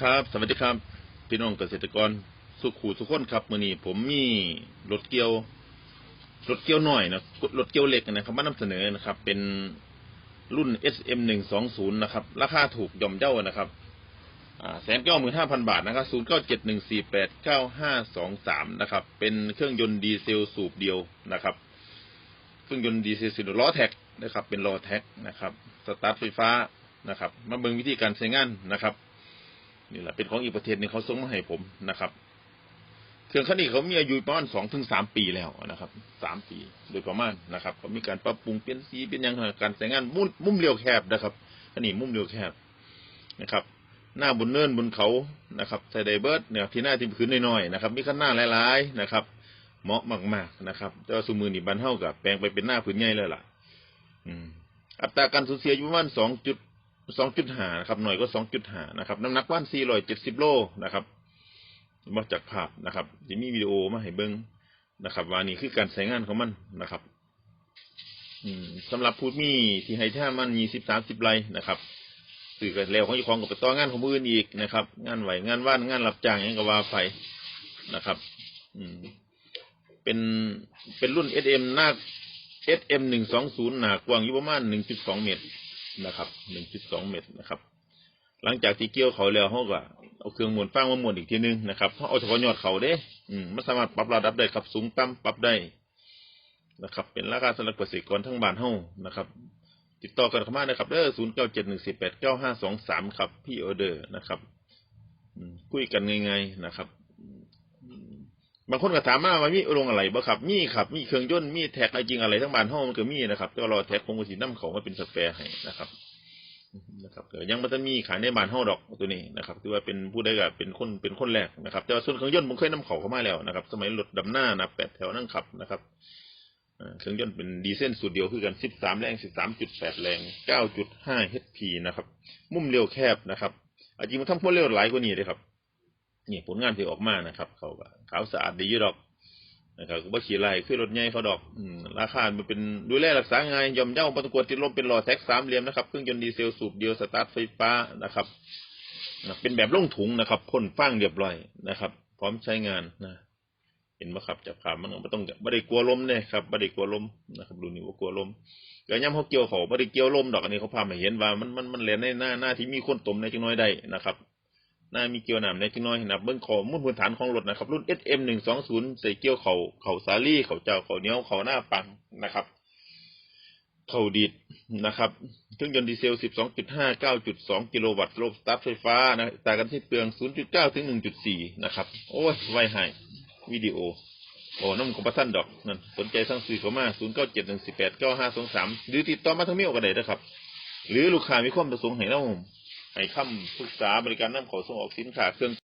ครับ สวัสดีครับ พี่น้องเกษตรกรสุขูสุขคนครับมื้อนี้ผมมีรถเกี่ยวรถเกี่ยวหน่อยนะรถเกี่ยวเล็กนะครับมานำเสนอนะครับ เป็นรุ่น SM 1 2 0นะครับราคาถูกย่อมเย้านะครับแสนเก้าหมื่นห้าพันบาทนะครับศูนย์เก้าเจ็ดหนึ่งสี่แปดเก้าห้าสองสามนะครับ เป็นเครื่องยนต์ดีเซลสูบเดียวนะครับ เครื่องยนต์ดีเซลสูบล้อแท็กนะครับ เป็นล้อแท็กนะครับ สตาร์ทไฟฟ้านะครับ มาเบิ่งวิธีการใช้งานนะครับ นี่แหละเป็นของอีกประเทศหนึ่งเขาส่งมาให้ผมนะครับ เครื่องคันนี้เขามีอายุประมาณสองถึงสามปีแล้วนะครับสามปีโดยประมาณนะครับเขามีการปรับปรุงเปลี่ยนสีเป็นอยังการใช้งานมุมมุมเรียวแคบนะครับอันนี้มุมเรียวแคบนะครับ หน้าบนเนินบนเขานะครับใส่ไดเบิร์ดเนี่ยที่หน้าที่พื้นน้อยๆนะครับ มีข้างหน้าหลายๆนะครับเหมาะมากๆนะครับแต่ว่าสมือนี่บันเท่ากับแปลงไปเป็นหน้าพื้นใหญ่เลยล่ะ อืมอัตราการสูญเสียอยู่ประมาณสองจุด สองจุดห้านะครับ หน่อยก็สองจุดห้านะครับ น้ำหนักว่านสี่ร้อยเจ็ดสิบโลนะครับมาจากภาพนะครับจะมีวิดีโอมาให้เบิ้งนะครับ ว่านี่คือการใช้งานของมันนะครับ อืมสำหรับผู้มีที่ให้ท่ามันยี่สิบสามสิบไรนะครับสื่อกันแล้วของอีกของกับไปต่องานของมืออื่นอีกนะครับ งานไหวงานว่านงานรับจ้างอย่างกับว่าไฟนะครับ อืมเป็นเป็นรุ่น SM หน้า SM หนึ่งสองศูนย์หนากว้างอยู่ประมาณหนึ่งจุดสองเมตร นะครับหนึ่งจุดสองเมตรนะครับ หลังจากที่เกี่ยวเขาแล้วเขาก็เอาเครื่องหมุนฟางมาหมุนอีกทีนึงนะครับเขาเอาเฉพาะยอดเขาเด้อืมมันสามารถปรับระดับได้ครับสูงต่ำปรับได้นะครับ เป็นราคาสำหรับเกษตรกรทั้งบ้านเฮานะครับ ติดต่อกันเข้ามานะครับเด้อศูนย์เก้าเจ็ดหนึ่งสี่แปดเก้าห้าสองสามครับพี่ออเดอร์นะครับคุยกันง่ายๆนะครับ บางคนก็ถามมาว่ามีโรงอะไรบ่ครับ มีครับ มีเครื่องยนต์มีแท็กอะไรจริงอะไรทั้งบ้านห้องมันก็มีนะครับก็รอแท็กคงกระสีน้ำเขามาเป็นสแปร์ให้นะครับนะครับยังม่ต้องมีขายในบ้านห้องดอกตัวนี้นะครับถือว่าเป็นผู้ได้กับเป็นคนเป็นคนแรกนะครับ แต่ว่าส่วนเครื่องยนต์ผมเคยนำเขาเข้ามาแล้วนะครับ สมัยรถดำหน้านะแปดแถวนั่งขับนะครับเครื่องยนต์เป็นดีเซลสูตรเดียวคือกันสิบสามแรงสิบสามจุดแรงเก้าจุดห้า HP นะครับ มุมเร็วแคบนะครับอาจริงมันทำพวกเร็วหลายกว่านี้เลยครับ นี่ผลงานที่ออกมานะครับ เขาก็ขาวสะอาดดีอยู่ดอกนะครับก็บ่ขี่ไล่ขึ้นรถใหญ่เขาดอกอราคามันเป็นดูแลรักษาง่ายยอมเย่าปตะกวดติดลมเป็นหล่อแท็กสามเหลี่ยมนะครับเครื่องยนต์ดีเซลสูบเดียวสตาร์ทไฟฟ้านะครับนะเป็นแบบล่งถุงนะครับพ่นฟางเรียบร้อยนะครับ พร้อมใช้งานนะเห็นไหมครับจับขามันไม่ต้องไม่ได้กลัวลมเนี่ยครับไม่ได้กลัวลมนะครับดูนี่ว่ากลัวลมก็ย่ำเขาเกี่ยวเขาไม่ได้เกี่ยวลมดอกอันนี้เขาพามาเห็นว่ามันมันมันเรียนในหน้าหน้าที่มีคนตมในจังน้อยได้นะครับ น้ามีเกียวหนามในจังน้อยนะเบื้องข้อมุ่นพื้นฐานของรถนะครับ รุ่น SM หนึ่งสองศูนย์ใส่เกียวเขาเขาสาลี่เขาเจ้าเขาเนี้ยวเขาหน้าปังนะครับ เขาดีดนะครับเครื่องยนต์ดีเซล 12.5 9.2 กิโลวัตต์ระบบสตาร์ทไฟฟ้านะต่างกันที่เปลือง 0.9 ถึง 1.4 นะครับ โอ้ยไวให้วิดีโอโอ้น้ำของประท่านดอกนั่นสนใจสั่งซื้อเข้ามา0971189523 หรือติดต่อมาทางเมลก็ได้นะครับ หรือลูกค้ามีความประสงค์ให้เรา ให้คำปรึกษาบริการนำเข้าส่งออกสินค้าเครื่อง